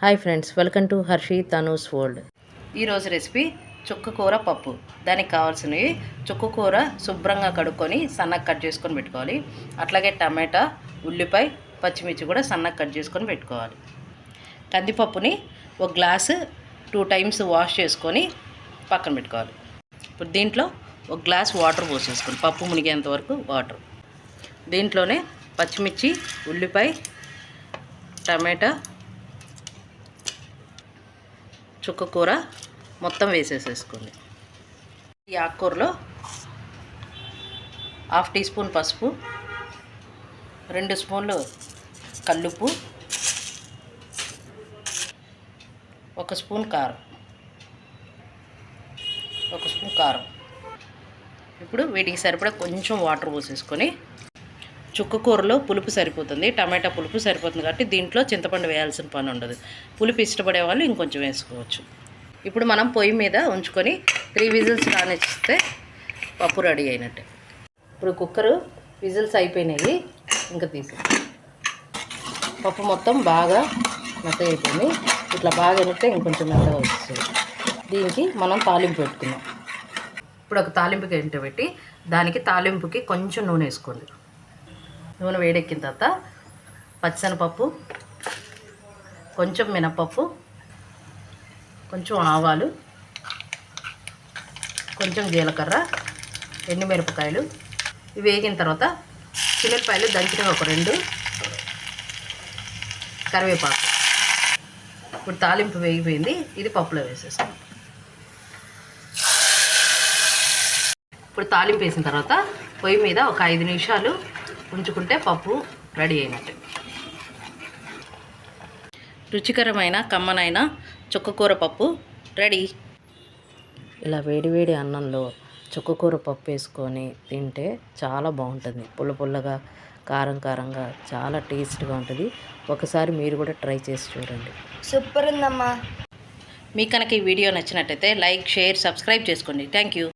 Hi friends welcome to Harshi Tanu's world. ఈరోజు recipe చుక్క కూర పప్పు. దానికి కావాల్సినవి చుక్క కూర శుభ్రంగా కడుక్కొని సన్నగా కట్ చేసుకొని పెట్టుకోవాలి. అట్లాగే టమాటా ఉల్లిపాయ పచ్చిమిర్చి కూడా సన్నగా కట్ చేసుకొని పెట్టుకోవాలి. కందిపప్పుని ఒక గ్లాసు టూ టైమ్స్ వాష్ చేసుకొని పక్కన పెట్టుకోవాలి. ఇప్పుడు దీంట్లో ఒక గ్లాస్ వాటర్ పోసేసుకోండి పప్పు మునిగేంత వరకు వాటర్. దీంట్లోనే పచ్చిమిర్చి ఉల్లిపాయ టమాటా చుక్క కూర మొత్తం వేసేసేసుకోండి. ఈ ఆకుకూరలో హాఫ్ టీ స్పూన్ పసుపు రెండు స్పూన్లు కల్లుప్పు ఒక స్పూన్ కారం ఒక స్పూన్ కారం. ఇప్పుడు వీటికి సరిపడా కొంచెం వాటర్ పోసేసుకొని చుక్క కూరలో పులుపు సరిపోతుంది టమాటా పులుపు సరిపోతుంది కాబట్టి దీంట్లో చింతపండు వేయాల్సిన పని ఉండదు. పులుపు ఇష్టపడే వాళ్ళు ఇంకొంచెం వేసుకోవచ్చు. ఇప్పుడు మనం పొయ్యి మీద ఉంచుకొని త్రీ విజిల్స్ రానిస్తే పప్పు రెడీ అయినట్టే. ఇప్పుడు కుక్కరు విజిల్స్ అయిపోయినాయి ఇంకా తీసి పప్పు మొత్తం బాగా మెత్త అయిపోయింది. ఇట్లా బాగా ఎనితే ఇంకొంచెం మెత్తగా వస్తుంది దీనికి మనం తాలింపు పెట్టుకుందాం. ఇప్పుడు ఒక తాలింపుకి ఎంట పెట్టి దానికి తాలింపుకి కొంచెం నూనె వేసుకోండి. నూనె వేడెక్కిన తర్వాత పచ్చనపప్పు కొంచెం మినపప్పు కొంచెం ఆవాలు కొంచెం జీలకర్ర ఎండుమిరపకాయలు. ఇవి వేగిన తర్వాత చిన్నపాయలు దంచిన ఒక రెండు కరివేపాకు. ఇప్పుడు తాలింపు వేగిపోయింది. ఇది పప్పులో వేసేస్తాం. ఇప్పుడు తాలింపు వేసిన తర్వాత పొయ్యి మీద ఒక ఐదు నిమిషాలు ఉంచుకుంటే పప్పు రెడీ అయినట్టు. రుచికరమైన కమ్మనైన చుక్కకూర పప్పు రెడీ. ఇలా వేడివేడి అన్నంలో చుక్కకూర పప్పు వేసుకొని తింటే చాలా బాగుంటుంది. పుల్ల పుల్లగా కారం కారంగా చాలా టేస్ట్గా ఉంటుంది. ఒకసారి మీరు కూడా ట్రై చేసి చూడండి. సూపర్ ఉందమ్మా. మీకు కనుక ఈ వీడియో నచ్చినట్టయితే లైక్ షేర్ సబ్స్క్రైబ్ చేసుకోండి. Thank you